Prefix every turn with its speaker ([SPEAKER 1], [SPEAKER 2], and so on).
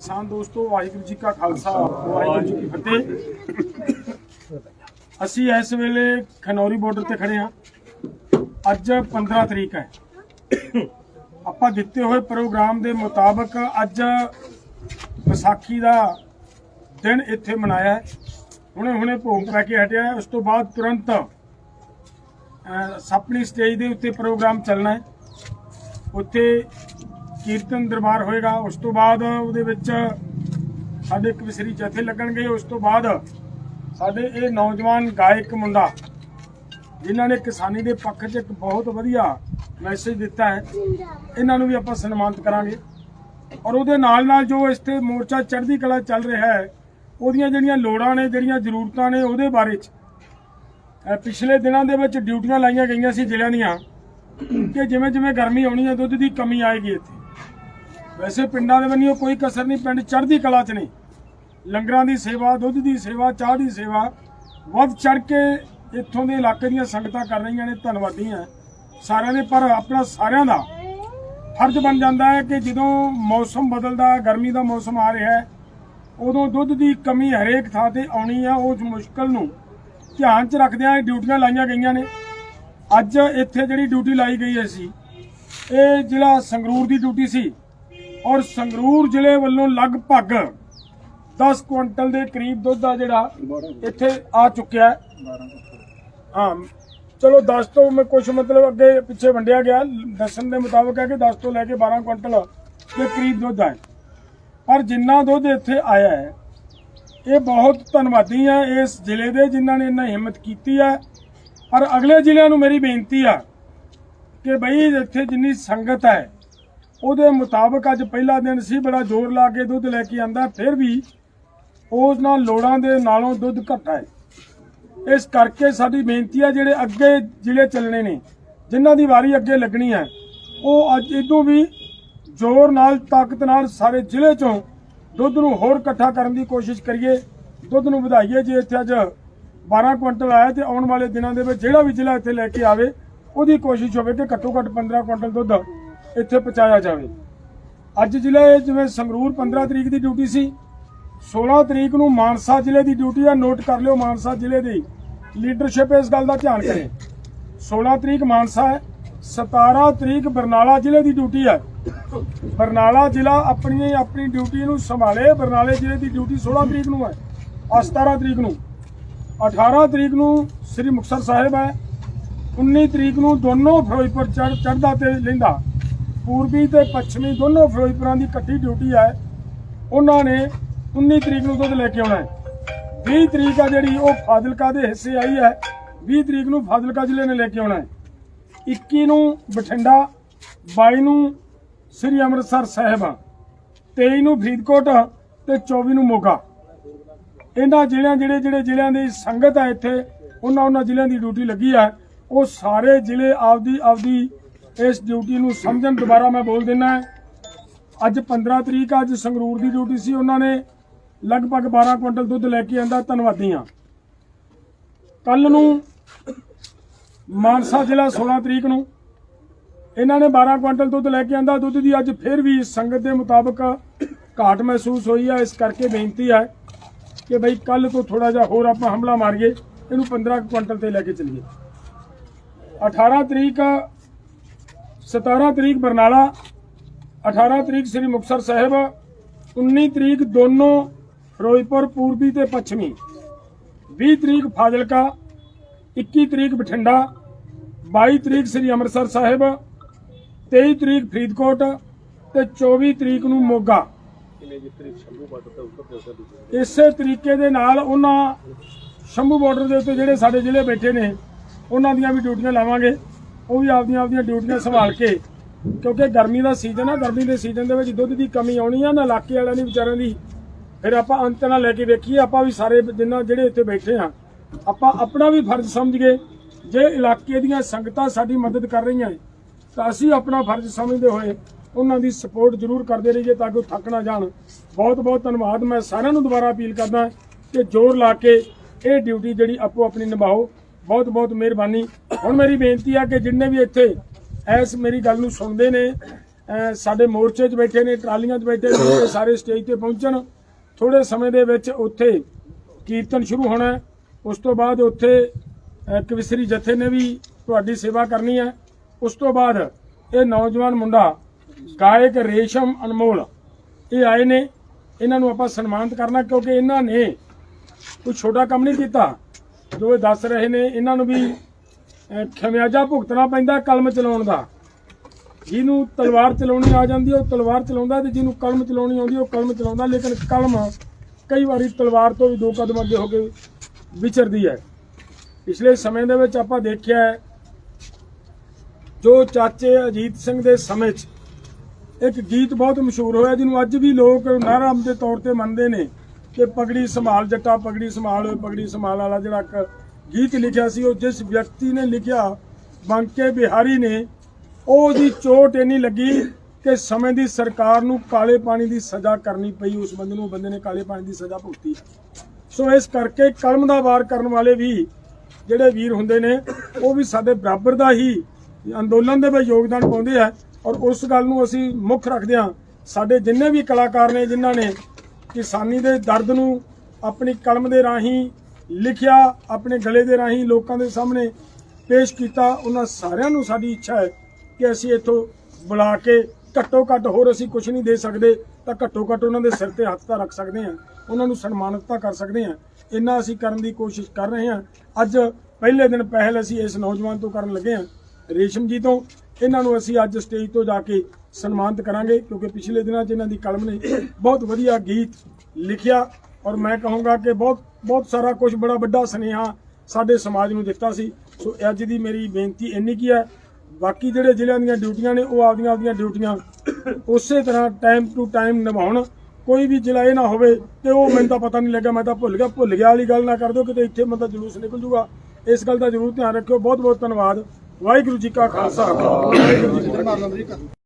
[SPEAKER 1] ਕਿਸਾਨ ਦੋਸਤੋ ਵਾਹਿਗੁਰੂ ਜੀ ਕਾ ਖਾਲਸਾ ਵਾਹਿਗੁਰੂ ਜੀ ਕੀ ਫਤਿਹ। ਅਸੀਂ ਇਸ ਵੇਲੇ ਖਨੌਰੀ ਬਾਰਡਰ ਤੇ ਖੜੇ ਹਾਂ। ਅੱਜ 15 ਤਰੀਕ ਹੈ। ਆਪਾਂ ਦਿੱਤੇ ਹੋਏ ਪ੍ਰੋਗਰਾਮ ਦੇ ਮੁਤਾਬਕ ਅੱਜ ਵਿਸਾਖੀ ਦਾ ਦਿਨ ਇੱਥੇ ਮਨਾਇਆ ਹੁਣੇ ਹੁਣੇ ਭੋਗ ਪੈ ਕੇ ਹਟਿਆ ਉਸ ਤੋਂ ਬਾਅਦ ਤੁਰੰਤ ਅਹ, ਸਟੇਜ ਦੇ ਉੱਤੇ ਪ੍ਰੋਗਰਾਮ ਚੱਲਣਾ ਹੈ। ਉੱਥੇ ਕੀਰਤਨ ਦਰਬਾਰ ਹੋਏਗਾ, ਉਸ ਤੋਂ ਬਾਅਦ ਉਹਦੇ ਵਿੱਚ ਸਾਡੇ ਇੱਕ ਵਿਸ਼ਰੀ ਜਥੇ ਲੱਗਣਗੇ, ਉਸ ਤੋਂ ਬਾਅਦ ਸਾਡੇ ਇਹ ਨੌਜਵਾਨ ਗਾਇਕ ਮੁੰਡਾ, ਜਿਨ੍ਹਾਂ ਨੇ ਕਿਸਾਨੀ ਦੇ ਪੱਖ 'ਚ ਇੱਕ ਬਹੁਤ ਵਧੀਆ ਮੈਸੇਜ ਦਿੱਤਾ ਹੈ, ਇਹਨਾਂ ਨੂੰ ਵੀ ਆਪਾਂ ਸਨਮਾਨਿਤ ਕਰਾਂਗੇ। ਔਰ ਉਹਦੇ ਨਾਲ ਨਾਲ ਜੋ ਇਸ ਤੇ ਮੋਰਚਾ ਚੜ੍ਹਦੀ ਕਲਾ ਚੱਲ ਰਿਹਾ ਹੈ, ਉਹਦੀਆਂ ਜਿਹੜੀਆਂ ਲੋੜਾਂ ਨੇ, ਜਿਹੜੀਆਂ ਜ਼ਰੂਰਤਾਂ ਨੇ, ਉਹਦੇ ਬਾਰੇ 'ਚ ਪਿਛਲੇ ਦਿਨਾਂ ਦੇ ਵਿੱਚ ਡਿਊਟੀਆਂ ਲਾਈਆਂ ਗਈਆਂ ਸੀ ਜ਼ਿਲ੍ਹਿਆਂ ਦੀਆਂ, ਕਿ ਜਿਵੇਂ ਜਿਵੇਂ ਗਰਮੀ ਆਉਣੀ ਹੈ, ਦੁੱਧ ਦੀ ਕਮੀ ਆਏਗੀ ਇੱਥੇ। ਵੈਸੇ ਪਿੰਡਾਂ ਦੇ ਬੰਨਿਓ ਕੋਈ ਕਸਰ ਨਹੀਂ, ਪਿੰਡ ਚੜ੍ਹਦੀ ਕਲਾ 'ਚ ਨੇ। ਲੰਗਰਾਂ ਦੀ ਸੇਵਾ, ਦੁੱਧ ਦੀ ਸੇਵਾ, ਚਾਹ ਦੀ ਸੇਵਾ, ਵੱਧ ਚੜ ਕੇ ਇੱਥੋਂ ਦੇ ਇਲਾਕੇ ਦੀਆਂ ਸੰਗਤਾਂ ਕਰ ਰਹੀਆਂ ਨੇ, ਧੰਨਵਾਦੀ ਹਾਂ। ਸਾਰਿਆਂ ਦੇ, ਪਰ ਆਪਣਾ ਸਾਰਿਆਂ ਦਾ ਫਰਜ਼ ਬਣ ਜਾਂਦਾ ਹੈ ਕਿ ਜਦੋਂ ਮੌਸਮ ਬਦਲਦਾ, ਗਰਮੀ ਦਾ ਮੌਸਮ ਆ ਰਿਹਾ ਹੈ, ਉਦੋਂ ਦੁੱਧ ਦੀ ਕਮੀ ਹਰੇਕ ਥਾਂ ਤੇ ਆਉਣੀ ਆ। ਉਸ ਮੁਸ਼ਕਲ ਨੂੰ ਧਿਆਨ 'ਚ ਰੱਖਦਿਆਂ ਇਹ ਡਿਊਟੀਆਂ ਲਾਈਆਂ ਗਈਆਂ ਨੇ। ਅੱਜ ਇੱਥੇ ਜਿਹੜੀ ਡਿਊਟੀ ਲਾਈ ਗਈ ਹੈ ਸੀ, ਇਹ ਜ਼ਿਲ੍ਹਾ ਸੰਗਰੂਰ ਦੀ ਡਿਊਟੀ ਸੀ। ਔਰ ਸੰਗਰੂਰ ਜ਼ਿਲ੍ਹੇ ਵੱਲੋਂ ਲਗਭਗ 10 ਕੁਇੰਟਲ ਦੇ ਕਰੀਬ ਦੁੱਧ ਆ ਜਿਹੜਾ ਇੱਥੇ ਆ ਚੁੱਕਿਆ ਹਾਂ। ਚਲੋ 10 ਤੋਂ ਮੈਂ ਕੁਝ ਮਤਲਬ ਅੱਗੇ ਪਿੱਛੇ ਵੰਡਿਆ ਗਿਆ। ਦੱਸਣ ਦੇ ਮੁਤਾਬਕ ਹੈ ਕਿ 10 ਤੋਂ ਲੈ ਕੇ 12 ਕੁਇੰਟਲ ਦੇ ਕਰੀਬ ਦੁੱਧ ਹੈ। ਪਰ ਜਿੰਨਾ ਦੁੱਧ ਇੱਥੇ ਆਇਆ ਹੈ, ਇਹ ਬਹੁਤ ਧੰਨਵਾਦੀ ਆ ਇਸ ਜ਼ਿਲ੍ਹੇ ਦੇ ਜਿਨ੍ਹਾਂ ਨੇ ਇੰਨਾ ਹਿੰਮਤ ਕੀਤੀ ਹੈ। ਪਰ ਅਗਲੇ ਜ਼ਿਲ੍ਹਿਆਂ ਨੂੰ ਮੇਰੀ ਬੇਨਤੀ ਆ ਕਿ ਬਈ ਇੱਥੇ ਜਿੰਨੀ ਸੰਗਤ ਹੈ ਉਹਦੇ ਮੁਤਾਬਕ ਅੱਜ ਪਹਿਲਾ ਦਿਨ ਸੀ, ਬੜਾ ਜ਼ੋਰ ਲਾ ਕੇ ਦੁੱਧ ਲੈ ਕੇ ਆਂਦਾ, ਫਿਰ ਵੀ ਉਸ ਨਾਲ ਲੋੜਾਂ ਦੇ ਨਾਲੋਂ ਦੁੱਧ ਘੱਟ ਹੈ ਇਸ ਕਰਕੇ ਸਾਡੀ ਬੇਨਤੀ ਹੈ ਜਿਹੜੇ ਅੱਗੇ ਜ਼ਿਲ੍ਹੇ ਚੱਲਣੇ ਨੇ, ਜਿਨ੍ਹਾਂ ਦੀ ਵਾਰੀ ਅੱਗੇ ਲੱਗਣੀ ਹੈ ਉਹ ਅੱਜ ਇਦੋਂ ਵੀ ਜ਼ੋਰ ਨਾਲ, ਤਾਕਤ ਨਾਲ ਸਾਰੇ ਜ਼ਿਲ੍ਹੇ ਚੋਂ ਦੁੱਧ ਨੂੰ ਹੋਰ ਇਕੱਠਾ ਕਰਨ ਦੀ ਕੋਸ਼ਿਸ਼ ਕਰੀਏ, ਦੁੱਧ ਨੂੰ ਵਧਾਈਏ। ਜੇ ਇੱਥੇ ਅੱਜ 12 ਕੁਇੰਟਲ ਆਇਆ ਤੇ ਆਉਣ ਵਾਲੇ ਦਿਨਾਂ ਦੇ ਵਿੱਚ ਜਿਹੜਾ ਵੀ ਜ਼ਿਲ੍ਹਾ ਇੱਥੇ ਲੈ ਕੇ ਆਵੇ, ਉਹਦੀ ਕੋਸ਼ਿਸ਼ ਹੋਵੇ ਕਿ ਘੱਟੋ ਘੱਟ 15 ਕੁਇੰਟਲ ਦੁੱਧ ਇੱਥੇ ਪਹੁੰਚਾਇਆ ਜਾਵੇ। ਅੱਜ ਜ਼ਿਲ੍ਹੇ ਜਿਵੇਂ ਸੰਗਰੂਰ 15 ਤਰੀਕ ਦੀ ਡਿਊਟੀ ਸੀ 16 ਤਰੀਕ ਨੂੰ ਮਾਨਸਾ ਜ਼ਿਲ੍ਹੇ ਦੀ ਡਿਊਟੀ ਆ, ਨੋਟ ਕਰ ਲਿਓ ਮਾਨਸਾ ਜ਼ਿਲ੍ਹੇ ਦੀ। ਲੀਡਰਸ਼ਿਪ ਇਸ ਗੱਲ ਦਾ ਧਿਆਨ ਕਰੇ। 16 ਤਰੀਕ ਮਾਨਸਾ ਹੈ 17 ਤਰੀਕ ਬਰਨਾਲਾ ਜ਼ਿਲ੍ਹੇ ਦੀ ਡਿਊਟੀ ਹੈ। ਬਰਨਾਲਾ ਜ਼ਿਲ੍ਹਾ ਆਪਣੀ ਆਪਣੀ ਡਿਊਟੀ ਨੂੰ ਸੰਭਾਲੇ। ਬਰਨਾਲੇ ਜ਼ਿਲ੍ਹੇ ਦੀ ਡਿਊਟੀ 16 ਤਰੀਕ ਨੂੰ ਹੈ, ਆ 17 ਤਰੀਕ ਨੂੰ। 18 ਤਰੀਕ ਨੂੰ ਸ੍ਰੀ ਮੁਕਤਸਰ ਸਾਹਿਬ ਹੈ 19 ਤਰੀਕ ਨੂੰ ਦੋਨੋਂ ਫਿਰੋਜ਼ਪੁਰ ਚੜ ਚੜਦਾ ਤੇ ਲੈਂਦਾ। ਪੂਰਬੀ ਤੇ ਪੱਛਮੀ ਦੋਨੋਂ ਫਿਰੋਜ਼ਪੁਰਾਂ ਦੀ ਇਕੱਠੀ ਡਿਊਟੀ ਹੈ। ਉਹਨਾਂ ਨੇ 19 ਤਰੀਕ ਨੂੰ ਦੁੱਧ ਲੈ ਕੇ ਆਉਣਾ ਹੈ। 20 ਤਰੀਕ ਆ ਜਿਹੜੀ ਉਹ ਫਾਜ਼ਿਲਕਾ ਦੇ ਹਿੱਸੇ ਆਈ ਹੈ। 20 ਤਰੀਕ ਨੂੰ ਫਾਜ਼ਿਲਕਾ ਜ਼ਿਲ੍ਹੇ ਨੇ ਲੈ ਕੇ ਆਉਣਾ ਹੈ। 21 ਨੂੰ ਬਠਿੰਡਾ 22 ਨੂੰ ਸ੍ਰੀ ਅੰਮ੍ਰਿਤਸਰ ਸਾਹਿਬ 23 ਨੂੰ ਫਰੀਦਕੋਟ ਤੇ 24 ਨੂੰ ਮੋਗਾ। ਇਹਨਾਂ ਜ਼ਿਲ੍ਹਿਆਂ ਜਿਹੜੇ ਜਿਹੜੇ ਜ਼ਿਲ੍ਹਿਆਂ ਦੀ ਸੰਗਤ ਹੈ ਇੱਥੇ, ਉਹਨਾਂ ਉਹਨਾਂ ਜ਼ਿਲ੍ਹਿਆਂ ਦੀ ਡਿਊਟੀ ਲੱਗੀ ਹੈ। ਉਹ ਸਾਰੇ ਜ਼ਿਲ੍ਹੇ ਆਪਦੀ ਆਪਦੀ ਇਸ ਡਿਊਟੀ ਨੂੰ ਸਮਝਣ ਦੁਬਾਰਾ ਮੈਂ ਬੋਲ ਦਿੰਦਾ ਅੱਜ 15 ਤਰੀਕ ਅੱਜ ਸੰਗਰੂਰ ਦੀ ਡਿਊਟੀ ਸੀ। ਉਹਨਾਂ ਨੇ ਲਗਭਗ 12 ਕੁਇੰਟਲ ਦੁੱਧ ਲੈ ਕੇ ਆਂਦਾ, ਧੰਨਵਾਦੀ ਹਾਂ। ਕੱਲ ਨੂੰ ਮਾਨਸਾ ਜ਼ਿਲ੍ਹਾ 16 ਤਰੀਕ ਨੂੰ ਇਹਨਾਂ ਨੇ 12 ਕੁਇੰਟਲ ਦੁੱਧ ਲੈ ਕੇ ਆਂਦਾ। ਦੁੱਧ ਦੀ ਅੱਜ ਫਿਰ ਵੀ ਸੰਗਤ ਦੇ ਮੁਤਾਬਕ ਘਾਟ ਮਹਿਸੂਸ ਹੋਈ ਹੈ ਇਸ ਕਰਕੇ ਬੇਨਤੀ ਹੈ ਕਿ ਬਈ ਕੱਲ ਤੋਂ ਥੋੜਾ ਜਿਹਾ ਹੋਰ ਆਪਾਂ ਹਮਲਾ ਮਾਰੀਏ। ਇਹਨੂੰ 15 ਕੁਇੰਟਲ ਤੇ ਲੈ ਕੇ ਚੱਲੀਏ। 18 ਤਰੀਕ 17 ਤਰੀਕ ਬਰਨਾਲਾ 18 ਤਰੀਕ ਸ੍ਰੀ ਮੁਕਤਸਰ ਸਾਹਿਬ 19 ਤਰੀਕ ਦੋਨੋਂ ਫਿਰੋਜ਼ਪੁਰ, ਪੂਰਬੀ ਤੇ ਪੱਛਮੀ 20 ਤਰੀਕ ਫਾਜ਼ਿਲਕਾ 21 ਤਰੀਕ ਬਠਿੰਡਾ 22 ਤਰੀਕ ਸ੍ਰੀ ਅੰਮ੍ਰਿਤਸਰ ਸਾਹਿਬ 23 ਤਰੀਕ ਫਰੀਦਕੋਟ ਤੇ 24 ਤਰੀਕ ਨੂੰ ਮੋਗਾ। ਇਸੇ ਤਰੀਕੇ ਦੇ ਨਾਲ ਉਹਨਾਂ ਸ਼ੰਭੂ ਬਾਰਡਰ ਦੇ ਉੱਤੇ ਜਿਹੜੇ ਸਾਡੇ ਜ਼ਿਲ੍ਹੇ ਬੈਠੇ ਨੇ, ਉਹਨਾਂ ਦੀਆਂ ਵੀ ਡਿਊਟੀਆਂ ਲਾਵਾਂਗੇ। ਉਹ ਵੀ ਆਪਦੀਆਂ ਆਪਦੀਆਂ ਡਿਊਟੀਆਂ ਸੰਭਾਲ ਕੇ, ਕਿਉਂਕਿ ਗਰਮੀ ਦਾ ਸੀਜ਼ਨ ਆ, ਗਰਮੀ ਦੇ ਸੀਜ਼ਨ ਦੇ ਵਿੱਚ ਦੁੱਧ ਦੀ ਕਮੀ ਆਉਣੀ ਆ, ਨਾ ਇਲਾਕੇ ਵਾਲਿਆਂ ਦੀ, ਵਿਚਾਰਿਆਂ ਦੀ। ਫਿਰ ਆਪਾਂ ਅੰਤ ਨਾਲ ਲੈ ਕੇ ਵੇਖੀਏ, ਆਪਾਂ ਵੀ ਸਾਰੇ ਜਿੰਨਾ ਜਿਹੜੇ ਇੱਥੇ ਬੈਠੇ ਆ, ਆਪਾਂ ਆਪਣਾ ਵੀ ਫਰਜ਼ ਸਮਝੀਏ, ਜੇ ਇਲਾਕੇ ਦੀਆਂ ਸੰਗਤਾਂ ਸਾਡੀ ਮਦਦ ਕਰ ਰਹੀਆਂ ਤਾਂ ਅਸੀਂ ਆਪਣਾ ਫਰਜ਼ ਸਮਝਦੇ ਹੋਏ ਉਹਨਾਂ ਦੀ ਸਪੋਰਟ ਜ਼ਰੂਰ ਕਰਦੇ ਰਹੀਏ ਤਾਂ ਕਿ ਉਹ ਥੱਕ ਨਾ ਜਾਣ। ਬਹੁਤ ਬਹੁਤ ਧੰਨਵਾਦ। ਮੈਂ ਸਾਰਿਆਂ ਨੂੰ ਦੁਬਾਰਾ ਅਪੀਲ ਕਰਦਾ ਕਿ ਜ਼ੋਰ ਲਾ ਕੇ ਇਹ ਡਿਊਟੀ ਜਿਹੜੀ ਆਪੋ ਆਪਣੀ ਨਿਭਾਓ। ਬਹੁਤ ਬਹੁਤ ਮਿਹਰਬਾਨੀ। ਹੁਣ ਮੇਰੀ ਬੇਨਤੀ ਆ ਕਿ ਜਿੰਨੇ ਵੀ ਇੱਥੇ ਐਸ ਮੇਰੀ ਗੱਲ ਨੂੰ ਸੁਣਦੇ ਨੇ ਸਾਡੇ ਮੋਰਚੇ 'ਚ ਬੈਠੇ ਨੇ, ਟਰਾਲੀਆਂ 'ਚ ਬੈਠੇ ਨੇ ਸਾਰੇ ਸਟੇਜ ਤੇ ਪਹੁੰਚਣ ਥੋੜੇ ਸਮੇਂ ਦੇ ਵਿੱਚ ਉੱਥੇ ਕੀਰਤਨ ਸ਼ੁਰੂ ਹੋਣਾ ਉਸ ਤੋਂ ਬਾਅਦ ਉੱਥੇ ਕਵਿਸਰੀ ਜਥੇ ਨੇ ਵੀ ਤੁਹਾਡੀ ਸੇਵਾ ਕਰਨੀ ਹੈ। ਉਸ ਤੋਂ ਬਾਅਦ ਇਹ ਨੌਜਵਾਨ ਮੁੰਡਾ ਗਾਇਕ ਰੇਸ਼ਮ ਅਨਮੋਲ, ਇਹ ਆਏ ਨੇ। ਇਹਨਾਂ ਨੂੰ ਆਪਾਂ ਸਨਮਾਨਿਤ ਕਰਨਾ ਕਿਉਂਕਿ ਇਹਨਾਂ ਨੇ ਕੋਈ ਛੋਟਾ ਕੰਮ ਨਹੀਂ ਕੀਤਾ। ਜੋ ਇਹ ਦੱਸ ਰਹੇ ਨੇ, ਇਹਨਾਂ ਨੂੰ ਵੀ ਖਮਿਆਜਾ ਭੁਗਤਣਾ ਪੈਂਦਾ ਕਲਮ ਚਲਾਉਣ ਦਾ। ਜਿਹਨੂੰ ਤਲਵਾਰ ਚਲਾਉਣੀ ਆ ਜਾਂਦੀ ਹੈ, ਉਹ ਤਲਵਾਰ ਚਲਾਉਂਦਾ ਤੇ ਜਿਹਨੂੰ ਕਲਮ ਚਲਾਉਣੀ ਆਉਂਦੀ ਉਹ ਕਲਮ ਚਲਾਉਂਦਾ ਲੇਕਿਨ ਕਲਮ ਕਈ ਵਾਰੀ ਤਲਵਾਰ ਤੋਂ ਵੀ ਦੋ ਕਦਮ ਅੱਗੇ ਹੋ ਕੇ ਵਿਚਰਦੀ ਹੈ। ਪਿਛਲੇ ਸਮੇਂ ਦੇ ਵਿੱਚ ਆਪਾਂ ਦੇਖਿਆ ਹੈ, ਜੋ ਚਾਚੇ ਅਜੀਤ ਸਿੰਘ ਦੇ ਸਮੇਂ 'ਚ ਇੱਕ ਗੀਤ ਬਹੁਤ ਮਸ਼ਹੂਰ ਹੋਇਆ, ਜਿਹਨੂੰ ਅੱਜ ਵੀ ਲੋਕ ਨਾਰਾਮ ਦੇ ਤੌਰ ਤੇ ਮੰਨਦੇ ਨੇ। ਕਿ ਪਗੜੀ ਸੰਭਾਲ ਜੱਟਾ, ਪਗੜੀ ਸੰਭਾਲ ਓਏ ਪਗੜੀ ਸੰਭਾਲ ਵਾਲਾ ਜਿਹੜਾ ਇੱਕ ਗੀਤ ਲਿਖਿਆ ਸੀ, ਉਹ ਜਿਸ ਵਿਅਕਤੀ ਨੇ ਲਿਖਿਆ, ਬੰਕੇ ਬਿਹਾਰੀ ਨੇ, ਉਹਦੀ ਚੋਟ ਇੰਨੀ ਲੱਗੀ ਕਿ ਸਮੇਂ ਦੀ ਸਰਕਾਰ ਨੂੰ ਕਾਲੇ ਪਾਣੀ ਦੀ ਸਜ਼ਾ ਕਰਨੀ ਪਈ, ਉਸ ਬੰਦੇ ਨੂੰ, ਬੰਦੇ ਨੇ ਕਾਲੇ ਪਾਣੀ ਦੀ ਸਜ਼ਾ ਭੁਗਤੀ। ਸੋ ਇਸ ਕਰਕੇ ਕਲਮ ਦਾ ਵਾਰ ਕਰਨ ਵਾਲੇ ਵੀ ਜਿਹੜੇ ਵੀਰ ਹੁੰਦੇ ਨੇ, ਉਹ ਵੀ ਸਾਡੇ ਬਰਾਬਰ ਦਾ ਹੀ ਅੰਦੋਲਨ ਦੇ ਵਿੱਚ ਯੋਗਦਾਨ ਪਾਉਂਦੇ ਆ। ਔਰ ਉਸ ਗੱਲ ਨੂੰ ਅਸੀਂ ਮੁੱਖ ਰੱਖਦੇ ਹਾਂ। ਸਾਡੇ ਜਿੰਨੇ ਵੀ ਕਲਾਕਾਰ ਨੇ, ਜਿਨ੍ਹਾਂ ਨੇ ਕਿਸਾਨੀ ਦੇ ਦਰਦ ਨੂੰ ਆਪਣੀ ਕਲਮ ਦੇ ਰਾਹੀਂ ਲਿਖਿਆ, ਆਪਣੇ ਗਲੇ ਦੇ ਰਾਹੀਂ ਲੋਕਾਂ ਦੇ ਸਾਹਮਣੇ ਪੇਸ਼ ਕੀਤਾ, ਉਹਨਾਂ ਸਾਰਿਆਂ ਨੂੰ ਸਾਡੀ ਇੱਛਾ ਹੈ ਕਿ ਅਸੀਂ ਇੱਥੋਂ ਬੁਲਾ ਕੇ ਘੱਟੋ ਘੱਟ ਹੋਰ ਅਸੀਂ ਕੁਝ ਨਹੀਂ ਦੇ ਸਕਦੇ, ਤਾਂ ਘੱਟੋ ਘੱਟ ਉਹਨਾਂ ਦੇ ਸਿਰ ਤੇ ਹੱਥ ਤਾਂ ਰੱਖ ਸਕਦੇ ਹਾਂ, ਉਹਨਾਂ ਨੂੰ ਸਨਮਾਨਿਤ ਤਾਂ ਕਰ ਸਕਦੇ ਹਾਂ। ਇੰਨਾ ਅਸੀਂ ਕਰਨ ਦੀ ਕੋਸ਼ਿਸ਼ ਕਰ ਰਹੇ ਹਾਂ। ਅੱਜ ਪਹਿਲੇ ਦਿਨ ਪਹਿਲ ਅਸੀਂ ਇਸ ਨੌਜਵਾਨ ਤੋਂ ਕਰਨ ਲੱਗੇ ਹਾਂ। ਰੇਸ਼ਮ ਜੀ ਤੋਂ, ਇਹਨਾਂ ਨੂੰ ਅਸੀਂ ਅੱਜ ਸਟੇਜ ਤੋਂ ਜਾ ਕੇ ਸਨਮਾਨਿਤ ਕਰਾਂਗੇ, ਕਿਉਂਕਿ ਪਿਛਲੇ ਦਿਨਾਂ 'ਚ ਇਹਨਾਂ ਦੀ ਕਲਮ ਨੇ ਬਹੁਤ ਵਧੀਆ ਗੀਤ ਲਿਖਿਆ ਔਰ ਮੈਂ ਕਹੂੰਗਾ ਕਿ ਬਹੁਤ ਬਹੁਤ ਸਾਰਾ ਕੁਝ ਬੜਾ ਵੱਡਾ ਸੁਨੇਹਾ ਸਾਡੇ ਸਮਾਜ ਨੂੰ ਦਿੱਤਾ ਸੀ। ਸੋ ਅੱਜ ਦੀ ਮੇਰੀ ਬੇਨਤੀ ਇੰਨੀ ਕੀ ਹੈ, ਬਾਕੀ ਜਿਹੜੇ ਜ਼ਿਲ੍ਹਿਆਂ ਦੀਆਂ ਡਿਊਟੀਆਂ ਨੇ, ਉਹ ਆਪਦੀਆਂ ਆਪਦੀਆਂ ਡਿਊਟੀਆਂ ਉਸੇ ਤਰ੍ਹਾਂ ਟਾਈਮ ਟੂ ਟਾਈਮ ਨਿਭਾਉਣ। ਕੋਈ ਵੀ ਜ਼ਿਲ੍ਹਾ ਇਹ ਨਾ ਹੋਵੇ ਕਿ ਉਹ ਮੈਨੂੰ ਤਾਂ ਪਤਾ ਨਹੀਂ ਲੱਗਾ, ਮੈਂ ਤਾਂ ਭੁੱਲ ਗਿਆ ਭੁੱਲ ਗਿਆ ਵਾਲੀ ਗੱਲ ਨਾ ਕਰ ਦਿਓ, ਕਿਤੇ ਇੱਥੇ ਮਤਲਬ ਜਲੂਸ ਨਿਕਲ ਜੂਗਾ। ਇਸ ਗੱਲ ਦਾ ਜ਼ਰੂਰ ਧਿਆਨ ਰੱਖਿਓ। ਬਹੁਤ ਬਹੁਤ ਧੰਨਵਾਦ। ਵਾਹਿਗੁਰੂ ਜੀ ਕਾ ਖਾਲਸਾ। ਵਾਹਿਗੁਰੂ ਜੀ ਕੀ ਫਤਿਹ।